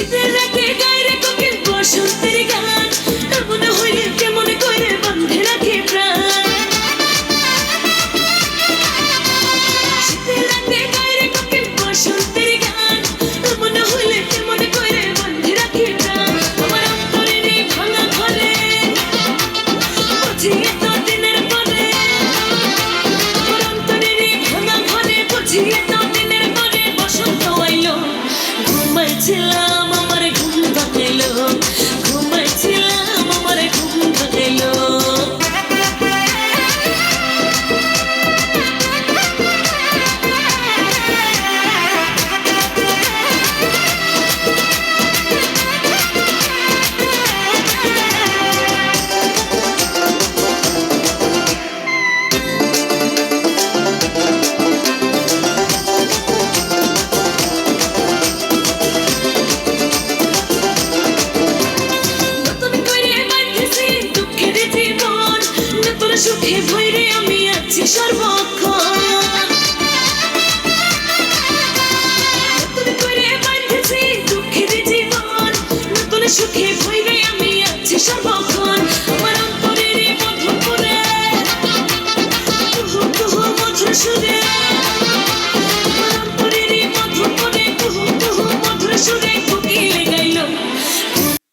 শীতের রাতে গায়ে কোকিল বসন্তের গান। এমন হইলে কেমন করে বান্ধে রাখে প্রাণ। শীতের রাতে গায়ে কোকিল বসন্তের গান। এমন হইলে কেমন করে বান্ধে রাখে প্রাণ। আমার অন্তরে নেই ভাঙা ঘরে বুঝি এত দিনের পরে আমার অন্তরে নেই ভাঙা ঘরে বুঝি এত সুখে ভৈরে আমি আছি সর্বক্ষণ। নতুন করে বাঁধেছি দুঃখের জীবন নতুন সুখে ভৈরে